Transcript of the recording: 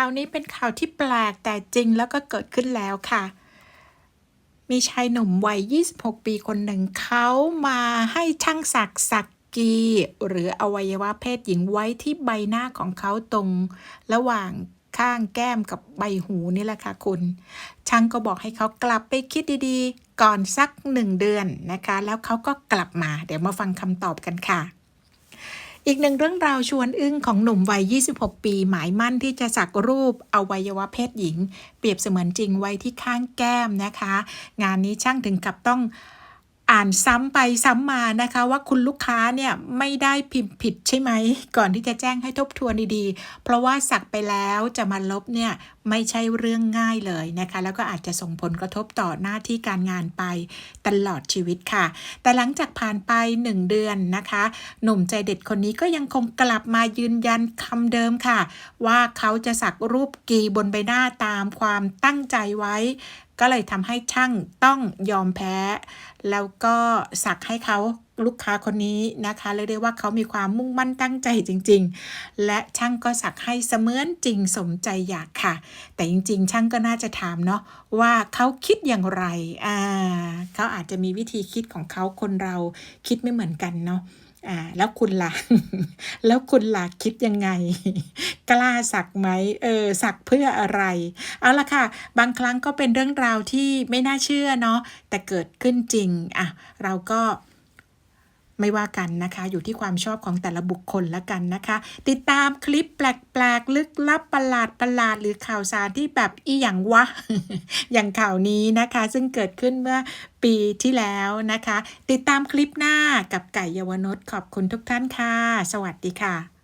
ข่าวนี้เป็นข่าวที่แปลกแต่จริงแล้วก็เกิดขึ้นแล้วค่ะ มีชายหนุ่มวัย 26 ปีคนหนึ่งเขามาให้ช่างสักสักกีหรืออวัยวะเพศหญิงไว้ที่ใบหน้าของเขาตรง ระหว่างข้างแก้มกับใบหูนี่แหละค่ะคุณ ช่างก็บอกให้เขากลับไปคิดดีๆ ก่อนสักหนึ่งเดือนนะคะ แล้วเขาก็กลับมา เดี๋ยวมาฟังคำตอบกันค่ะ อีกหนึ่งเรื่องราวชวนอึ้งของหนุ่มวัย 26 ปี หมายมั่นที่จะสักรูปอวัยวะเพศหญิง เปรียบเสมือนจริงไว้ที่ข้างแก้มนะคะ งานนี้ช่างถึงกับต้อง อ่านซ้ำไปซ้ำมานะคะว่าคุณลูกค้าเนี่ยไม่ได้พิมพ์ผิดใช่ไหม ก่อนที่จะแจ้งให้ทบทวนดีๆ เพราะว่าสักไปแล้วจะมาลบเนี่ยไม่ใช่เรื่องง่ายเลยนะคะ แล้วก็อาจจะส่งผลกระทบต่อหน้าที่การงานไปตลอดชีวิตค่ะ แต่หลังจากผ่านไป 1 เดือนนะคะ หนุ่มใจเด็ดคนนี้ก็ยังคงกลับมายืนยันคำเดิมค่ะ ว่าเขาจะสักรูปกีบนใบหน้าตามความตั้งใจไว้ ก็เลยทำให้ช่างต้องยอมแพ้ แล้วก็สักให้เขาลูกค้าคนนี้นะคะเรียกได้ว่าเขามีความมุ่งมั่นตั้งใจจริง ๆ และช่างก็สักให้เสมือนจริงสมใจอยากค่ะ แต่จริง ๆ ช่างก็น่าจะถามเนาะว่าเขาคิดอย่างไรอ่าเขาอาจจะมีวิธีคิดของเขาคนเราคิดไม่เหมือนกันเนาะ อ่าแล้วคุณล่ะ แล้วคุณล่ะคิดยังไง กล้าสักไหมเออสักเพื่ออะไร เอาละค่ะ บางครั้งก็เป็นเรื่องราวที่ไม่น่าเชื่อเนาะแต่เกิดขึ้นจริงอะเราก็ ไม่ว่ากันนะคะ อยู่ที่ความชอบของแต่ละบุคคลละกันนะคะ ติดตามคลิปแปลกๆ ลึกลับประหลาดประหลาดหรือข่าวสารที่แบบอีหยังวะ อย่างข่าวนี้นะคะ ซึ่งเกิดขึ้นเมื่อปีที่แล้วนะคะ ติดตามคลิปหน้ากับไก่เยาวนศขอบคุณทุกท่านค่ะ สวัสดีค่ะ